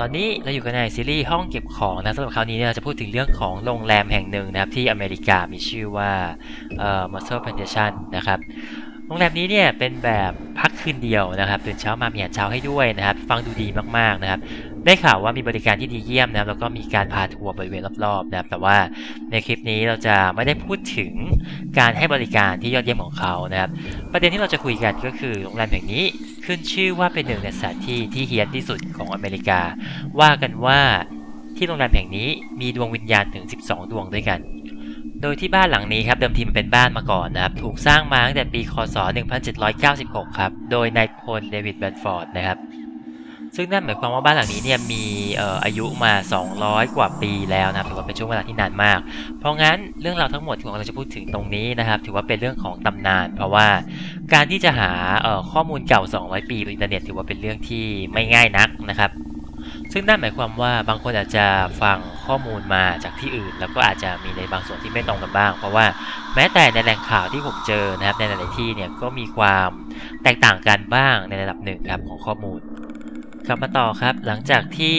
ตอนนี้เราอยู่กันในซีรีส์ห้องเก็บของนะสำหรับคราวนี้เราจะพูดถึงเรื่องของโรงแรมแห่งหนึ่งนะครับที่อเมริกามีชื่อว่าเอ่อ Muscle Plantation นะครับโรงแรมนี้เนี่ยเป็นแบบพักคืนเดียวนะครับตื่นเช้ามามีอาหารเช้าให้ด้วยนะครับ ฟังดูดีมากๆนะครับ ได้ข่าวว่ามีบริการที่ดีเยี่ยมนะครับแล้วก็มีการพาทัวร์บริเวณรอบๆนะครับแต่ว่าในคลิปนี้เราจะไม่ได้พูดถึงการให้บริการที่ยอดเยี่ยมของเขานะครับ ประเด็นที่เราจะคุยกันก็คือโรงแรมแห่งนี้ขึ้นชื่อว่าเป็นหนึ่งในสถานที่ที่เฮี้ยนที่สุดของอเมริกา ว่ากันว่าที่โรงแรมแห่งนี้มีดวงวิญญาณถึง 12 ดวงด้วยกันโดยที่บ้านหลังนี้ครับเดิมทีมันเป็นบ้านมาก่อนนะครับ ถูกสร้างมาตั้งแต่ปีคศ 1796 ครับ โดยนายพลเดวิดแบนฟอร์ดนะครับ ซึ่งนั่นหมายความว่าบ้านหลังนี้เนี่ยมีอออายุมา 200 กว่าปีแล้วนะครับถือว่าเป็นช่วงเวลาที่นานมาก เพราะงั้นเรื่องราวทั้งหมดที่เราจะพูดถึงตรงนี้นะครับ ถือว่าเป็นเรื่องของตำนาน เพราะว่าการที่จะหาข้อมูลเก่า 200 ปีบนอินเทอร์เน็ตถือว่าเป็นเรื่องที่ไม่ง่ายนักนะครับซึ่งนั่นหมายความว่าบางคนอาจจะฟังข้อมูลมาจากที่อื่น แล้วก็อาจจะมีในบางส่วนที่ไม่ตรงกันบ้าง เพราะว่าแม้แต่ในแหล่งข่าวที่ผมเจอนะครับในหลายๆที่เนี่ยก็มีความแตกต่างกันบ้างในระดับหนึ่งครับของข้อมูล ครับมาต่อครับ หลังจากที่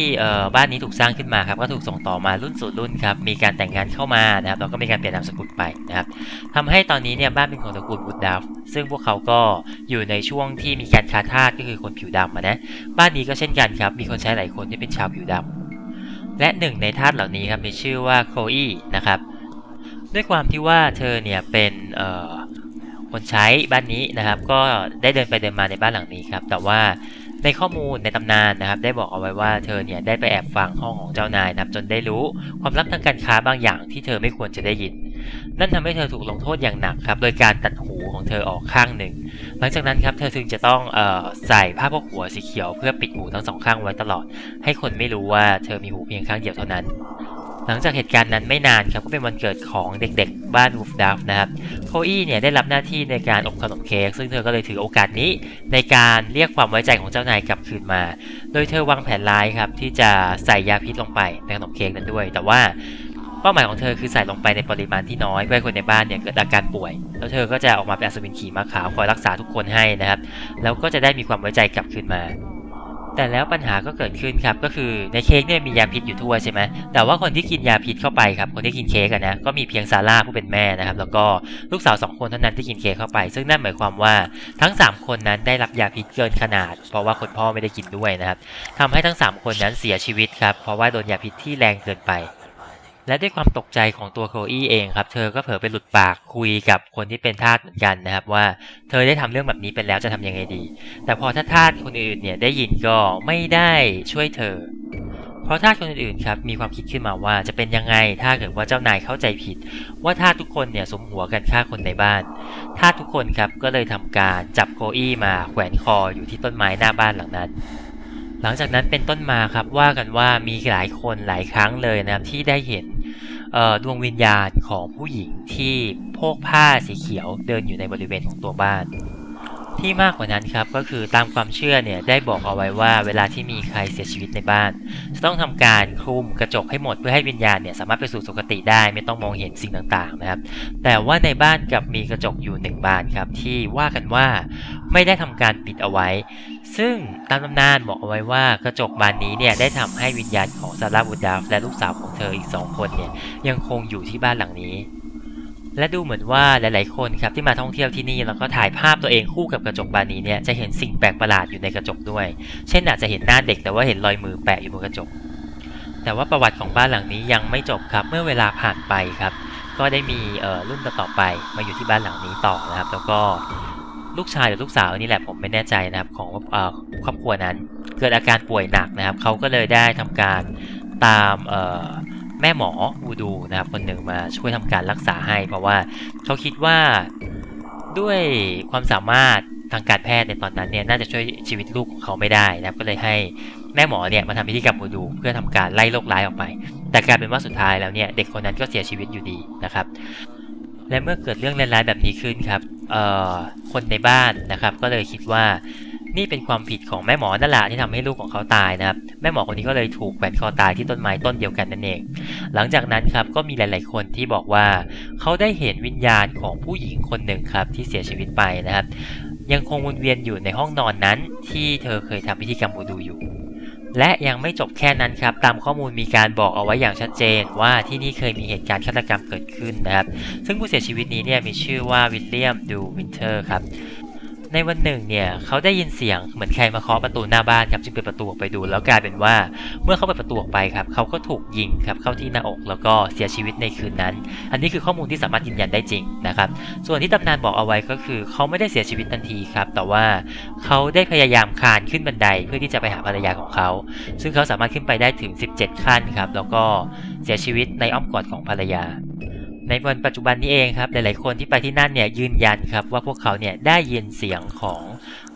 บ้านนี้ถูกสร้างขึ้นมาครับ ก็ถูกส่งต่อมารุ่นสู่รุ่นครับ มีการแต่งงานเข้ามานะครับแล้วก็มีการเปลี่ยนนามสกุลไปนะครับทำให้ตอนนี้เนี่ยบ้านเป็นของตระกูลวูดดัฟซึ่งพวกเขาก็อยู่ในช่วงที่มีการคาทาสก็คือคนผิวดำนะ บ้านนี้ก็เช่นกันครับ มีคนใช้หลายคนที่เป็นชาวผิวดำและหนึ่งในทาสเหล่านี้ครับมีชื่อว่าโคอีนะครับ ด้วยความที่ว่าเธอเนี่ยเป็นคนใช้บ้านนี้นะครับ ก็ได้เดินไปเดินมาในบ้านหลังนี้ครับ แต่ว่า ในข้อมูลในตำนานนะครับได้บอกเอาไว้ว่าเธอเนี่ยได้ไปแอบฟังห้องของเจ้านายนะครับจนได้รู้ความลับทางการค้าบางอย่างที่เธอไม่ควรจะได้ยิน นั่นทำให้เธอถูกลงโทษอย่างหนักครับโดยการตัดหูของเธอออกข้างหนึ่ง หลังจากนั้นครับเธอจึงจะต้องออใส่ผ้าพกหัวสีเขียวเพื่อปิดหูทั้งสองข้างไว้ตลอด ให้คนไม่รู้ว่าเธอมีหูเพียงข้างเดียวเท่านั้น หลังจากเหตุการณ์นั้นไม่นานครับก็เป็นวันเกิดของเด็กๆ บ้านวูฟดัฟนะครับโคอี้เนี่ยได้รับหน้าที่ในการอบขนมเค้กซึ่งเธอก็เลยถือโอกาสนี้ในการเรียกความไว้ใจของเจ้านายกลับคืนมา โดยเธอวางแผนร้ายครับที่จะใส่ยาพิษลงไปในขนมเค้กนั้นด้วย แต่ว่าเป้าหมายของเธอคือใส่ลงไปในปริมาณที่น้อยเพื่อให้คนในบ้านเนี่ยเกิดอาการป่วย แล้วเธอก็จะออกมาเป็นอัศวินขี่ม้าขาวคอยรักษาทุกคนให้นะครับ แล้วก็จะได้มีความไว้ใจกลับคืนมา แต่แล้วปัญหาก็เกิดขึ้นครับก็คือในเค้กเนี่ยมียาพิษอยู่ทั่วใช่ไหมแต่ว่าคนที่กินยาพิษเข้าไปครับคนที่กินเค้กนะก็มีเพียงซาร่าผู้เป็นแม่นะครับแล้วก็ลูกสาวสองคนเท่านั้นที่กินเค้กเข้าไป ซึ่งนั่นหมายความว่าทั้ง 3 คนนั้นได้รับยาพิษเกินขนาด เพราะว่าคนพ่อไม่ได้กินด้วยนะครับทำให้ทั้ง 3 คนนั้นเสียชีวิตครับเพราะว่าโดนยาพิษที่แรงเกินไป และด้วยความตกใจของตัวโคลอี้เองครับ เธอก็เผลอไปหลุดปากคุยกับคนที่เป็นทาสเหมือนกันนะครับ ว่าเธอได้ทำเรื่องแบบนี้ไปแล้วจะทำยังไงดี แต่พอถ้าทาสคนอื่นเนี่ยได้ยินก็ไม่ได้ช่วยเธอ เพราะทาสคนอื่นๆครับมีความคิดขึ้นมาว่าจะเป็นยังไงถ้าเกิดว่าเจ้านายเข้าใจผิด ว่าทาสทุกคนเนี่ยสมหัวกันฆ่าคนในบ้านทาสทุกคนครับก็เลยทำการจับโคอี้มาแขวนคออยู่ที่ต้นไม้หน้าบ้านหลังนั้นหลังจากนั้นเป็นต้นมาครับว่ากันว่ามีหลายคนหลายครั้งเลยนะครับที่ได้เห็น ดวงวิญญาณของผู้หญิงที่โพกผ้าสีเขียวเดินอยู่ในบริเวณของตัวบ้าน ที่มากกว่านั้นครับก็คือตามความเชื่อเนี่ยได้บอกเอาไว้ว่าเวลาที่มีใครเสียชีวิตในบ้าน จะต้องทำการคลุมกระจกให้หมดเพื่อให้วิญญาณเนี่ยสามารถไปสู่สุคติได้ไม่ต้องมองเห็นสิ่งต่างๆนะครับ แต่ว่าในบ้านกลับมีกระจกอยู่หนึ่งบานครับที่ว่ากันว่าไม่ได้ทำการปิดเอาไว้ ซึ่งตามตำนานบอกเอาไว้ว่ากระจกบานนี้เนี่ยได้ทำให้วิญญาณของซาร่าบูดาฟและลูกสาวของเธออีกสองคนเนี่ยยังคงอยู่ที่บ้านหลังนี้ และดูเหมือนว่าหลาย ๆ คนครับที่มาท่องเที่ยวที่นี่แล้วก็ถ่ายภาพตัวเองคู่กับกระจกบานนี้เนี่ยจะเห็นสิ่งแปลกประหลาดอยู่ในกระจกด้วย เช่นอาจจะเห็นหน้าเด็กแต่ว่าเห็นรอยมือแปะอยู่บนกระจก แต่ว่าประวัติของบ้านหลังนี้ยังไม่จบครับเมื่อเวลาผ่านไปครับ ก็ได้มีรุ่นต่อๆไปมาอยู่ที่บ้านหลังนี้ต่อนะครับ แล้วก็ลูกชายหรือลูกสาวนี่แหละผมไม่แน่ใจนะครับของครอบครัวนั้น เกิดอาการป่วยหนักนะครับเขาก็เลยได้ทำการตาม แม่หมอวูดูนะครับคนหนึ่งมาช่วยทำการรักษาให้ เพราะว่าเขาคิดว่าด้วยความสามารถทางการแพทย์ในตอนนั้นเนี่ยน่าจะช่วยชีวิตลูกของเขาไม่ได้นะครับก็เลยให้แม่หมอเนี่ยมาทำพิธีกรรมวูดูเพื่อทำการไล่โรคร้ายออกไป แต่กลายเป็นว่าสุดท้ายแล้วเนี่ยเด็กคนนั้นก็เสียชีวิตอยู่ดีนะครับ และเมื่อเกิดเรื่องร้ายแบบนี้ขึ้นครับเอ่อคนในบ้านนะครับ ก็เลยคิดว่านี่เป็นความผิดของแม่หมอนั่นแหละที่ทำให้ลูกของเขาตายนะครับ แม่หมอคนนี้ก็เลยถูกแขวนคอตายที่ต้นไม้ต้นเดียวกันนั่นเอง หลังจากนั้นครับก็มีหลาย ๆ คนที่บอกว่า เขาได้เห็นวิญญาณของผู้หญิงคนหนึ่งครับที่เสียชีวิตไปนะครับ ยังคงวนเวียนอยู่ในห้องนอนนั้น ที่เธอเคยทำพิธีกรรมบูดูอยู่และยังไม่จบแค่นั้นครับ ตามข้อมูลมีการบอกเอาไว้อย่างชัดเจนว่าที่นี่เคยมีเหตุการณ์ฆาตกรรมเกิดขึ้นนะครับ ซึ่งผู้เสียชีวิตนี้เนี่ยมีชื่อว่าวิลเลียมดูวินเทอร์ครับ ในวันหนึ่งเนี่ยเขาได้ยินเสียงเหมือนใครมาเคาะประตูหน้าบ้านครับจึงเปิดประตูออกไปดู แล้วกลายเป็นว่าเมื่อเขาเปิดประตูออกไปครับเขาก็ถูกยิงครับเข้าที่หน้าอกแล้วก็เสียชีวิตในคืนนั้น อันนี้คือข้อมูลที่สามารถยืนยันได้จริงนะครับส่วนที่ตำนานบอกเอาไว้ก็คือเขาไม่ได้เสียชีวิตทันทีครับแต่ว่าเขาได้พยายามคานขึ้นบันไดเพื่อที่จะไปหาภรรยาของเขา ซึ่งเขาสามารถขึ้นไปได้ถึง 17 ขั้นครับแล้วก็เสียชีวิตในอ้อมกอดของภรรยา ในวันปัจจุบันนี้เองครับ หลายๆคนที่ไปที่นั่นเนี่ยยืนยันครับว่าพวกเขาเนี่ยได้ยินเสียงของ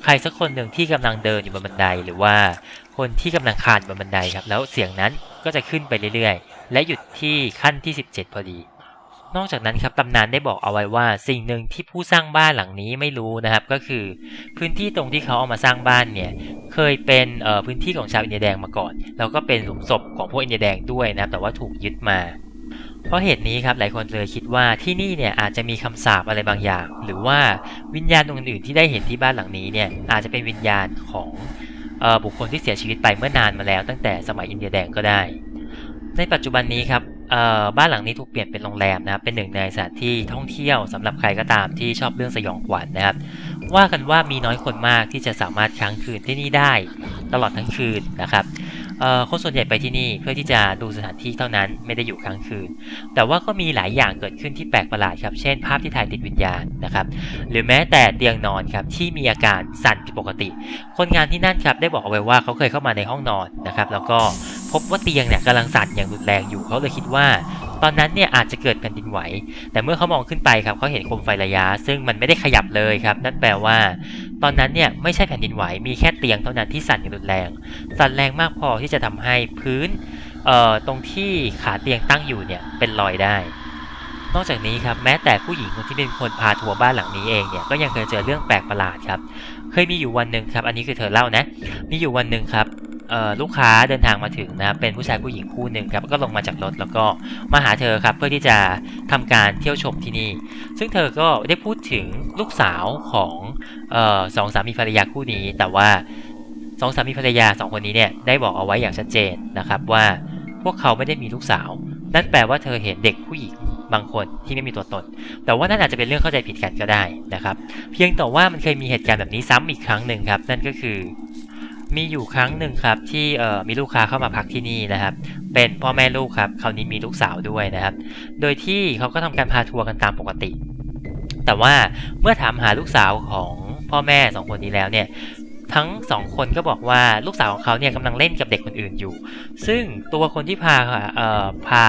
ใครสักคนหนึ่งที่กำลังเดินอยู่บนบันได หรือว่าคนที่กำลังคานบนบันไดครับ แล้วเสียงนั้นก็จะขึ้นไปเรื่อยๆ และหยุดที่ขั้นที่ 17 พอดี นอกจากนั้นครับตำนานได้บอกเอาไว้ว่าสิ่งหนึ่งที่ผู้สร้างบ้านหลังนี้ไม่รู้นะครับ ก็คือพื้นที่ตรงที่เขาเอามาสร้างบ้านเนี่ยเคยเป็นพื้นที่ของชาวอินเดียแดงมาก่อน แล้วก็เป็นหลุมศพของพวกอินเดียแดงด้วยนะครับแต่ว่าถูกยึดมา เพราะเหตุนี้ครับหลายคนเลยคิดว่าที่นี่เนี่ยอาจจะมีคำสาปอะไรบางอย่าง หรือว่าวิญญาณดวงอื่นที่ได้เห็นที่บ้านหลังนี้เนี่ยอาจจะเป็นวิญญาณของออบุคคลที่เสียชีวิตไปเมื่อนานมาแล้ว ตั้งแต่สมัยอินเดียแดงก็ได้ ในปัจจุบันนี้ครับบ้านหลังนี้ถูกเปลี่ยนเป็นโรงแรมนะครับเป็นหนึ่งในสถานที่ท่องเที่ยวสำหรับใครก็ตามที่ชอบเรื่องสยองขวัญนะครับ ว่ากันว่ามีน้อยคนมากที่จะสามารถค้างคืนที่นี่ได้ ตลอดทั้งคืนนะครับ คนส่วนใหญ่ไปที่นี่เพื่อที่จะดูสถานที่เท่านั้นไม่ได้อยู่ค้างคืน แต่ว่าก็มีหลายอย่างเกิดขึ้นที่แปลกประหลาดครับเช่นภาพที่ถ่ายติดวิญญาณนะครับหรือแม้แต่เตียงนอนครับที่มีอาการสั่นผิดปกติ คนงานที่นั่นครับได้บอกเอาไว้ว่าเขาเคยเข้ามาในห้องนอนนะครับแล้วก็พบว่าเตียงเนี่ยกำลังสั่นอย่างรุนแรงอยู่เขาเลยคิดว่า ตอนนั้นเนี่ยอาจจะเกิดแผ่นดินไหว แต่เมื่อเขามองขึ้นไปครับเขาเห็นโคมไฟระยะ ซึ่งมันไม่ได้ขยับเลยครับ นั่นแปลว่า ตอนนั้นเนี่ยไม่ใช่แผ่นดินไหว มีแค่เตียงเท่านั้นที่สั่นอย่างรุนแรง สั่นแรงมากพอที่จะทำให้พื้นเอ่อตรงที่ขาเตียงตั้งอยู่เนี่ยเป็นรอยได้ นอกจากนี้ครับแม้แต่ผู้หญิงคนที่เป็นคนพาทัวร์บ้านหลังนี้เองเนี่ยก็ยังเคยเจอเรื่องแปลกประหลาดครับ เคยมีอยู่วันหนึ่งครับ อันนี้คือเธอเล่านะ มีอยู่วันหนึ่งครับ ลูกค้าเดินทางมาถึงนะครับเป็นผู้ชายผู้หญิงคู่หนึ่งครับก็ลงมาจากรถแล้วก็มาหาเธอครับเพื่อที่จะทำการเที่ยวชมที่นี่ ซึ่งเธอก็ได้พูดถึงลูกสาวของออสองสามีภรรยาคู่นี้ แต่ว่าสองสามีภรรยาสองคนนี้เนี่ยได้บอกเอาไว้อย่างชัดเจนนะครับว่าพวกเขาไม่ได้มีลูกสาว นั่นแปลว่าเธอเห็นเด็กผู้หญิงบางคนที่ไม่มีตัวตน แต่ว่านั่นอาจจะเป็นเรื่องเข้าใจผิดกันก็ได้นะครับ เพียงแต่ว่ามันเคยมีเหตุการณ์แบบนี้ซ้ำอีกครั้งหนึ่งครับ นั่นก็คือ มีอยู่ครั้งหนึ่งครับที่เอ่อมีลูกค้าเข้ามาพักที่นี่นะครับ เป็นพ่อแม่ลูกครับคราวนี้มีลูกสาวด้วยนะครับ โดยที่เขาก็ทำการพาทัวร์กันตามปกติ แต่ว่าเมื่อถามหาลูกสาวของพ่อแม่สองคนนี้แล้วเนี่ยทั้งสองคนก็บอกว่าลูกสาวของเขาเนี่ยกำลังเล่นกับเด็กคนอื่นอยู่ ซึ่งตัวคนที่พาเอ่อพา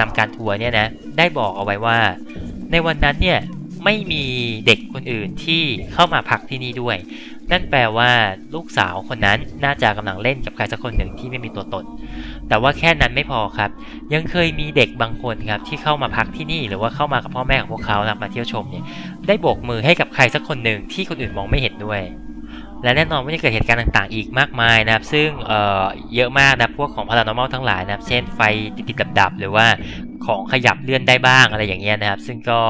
นำการทัวร์เนี่ยนะได้บอกเอาไว้ว่า ในวันนั้นเนี่ยไม่มีเด็กคนอื่นที่เข้ามาพักที่นี่ด้วย นั่นแปลว่าลูกสาวคนนั้นน่าจะกำลังเล่นกับใครสักคนหนึ่งที่ไม่มีตัวตน แต่ว่าแค่นั้นไม่พอครับ ยังเคยมีเด็กบางคนครับที่เข้ามาพักที่นี่หรือว่าเข้ามากับพ่อแม่ของพวกเขานะมาเที่ยวชมเนี่ยได้โบกมือให้กับใครสักคนหนึ่งที่คนอื่นมองไม่เห็นด้วยและแน่นอนว่าจะเกิดเหตุการณ์ต่างๆ อีกมากมายนะครับ ซึ่งเเยอะมากนะพวกของ paranormal ทั้งหลายนะเช่นไฟติดๆดับๆ หรือว่า ของขยับเลื่อนได้บ้างอะไรอย่างเงี้ยนะครับ ซึ่งก็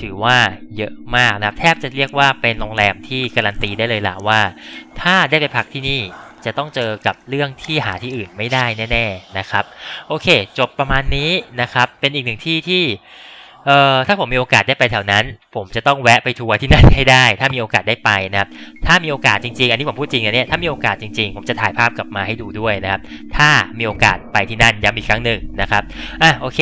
ถือว่าเยอะมากนะครับ แทบจะเรียกว่าเป็นโรงแรมที่การันตีได้เลยล่ะว่า ถ้าได้ไปพักที่นี่จะต้องเจอกับเรื่องที่หาที่อื่นไม่ได้แน่ ๆนะครับ โอเค จบประมาณนี้นะครับ เป็นอีกหนึ่งที่ที่ เอ่อถ้าผมมีโอกาสได้ไปแถวนั้น ผมจะต้องแวะไปทัวร์ที่นั่นให้ได้ ถ้ามีโอกาสได้ไปนะครับถ้ามีโอกาสจริงๆ อันนี้ผมพูดจริงนะเนี่ยถ้ามีโอกาสจริงๆ ผมจะถ่ายภาพกลับมาให้ดูด้วยนะครับ ถ้ามีโอกาสไปที่นั่นย้ำอีกครั้งหนึ่งนะครับอะโอเค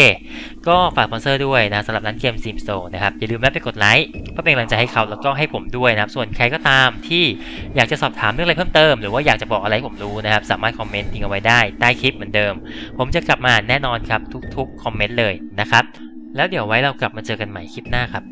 ก็ฝากสปอนเซอร์ด้วยนะสำหรับร้านเกมซิมโซนะครับอย่าลืมแวะไปกดไลค์เพื่อเป็นกำลังใจให้เขาแล้วก็ให้ผมด้วยนะครับส่วนใครก็ตามที่อยากจะสอบถามเรื่องอะไรเพิ่มเติม หรือว่าอยากจะบอกอะไรผมรู้นะครับสามารถคอมเมนต์ทิ้งเอาไว้ได้ใต้คลิปเหมือนเดิม ผมจะกลับมาแน่นอนครับทุกๆคอมเมนต์เลยนะครับ แล้วเดี๋ยวไว้เรากลับมาเจอกันใหม่คลิปหน้าครับ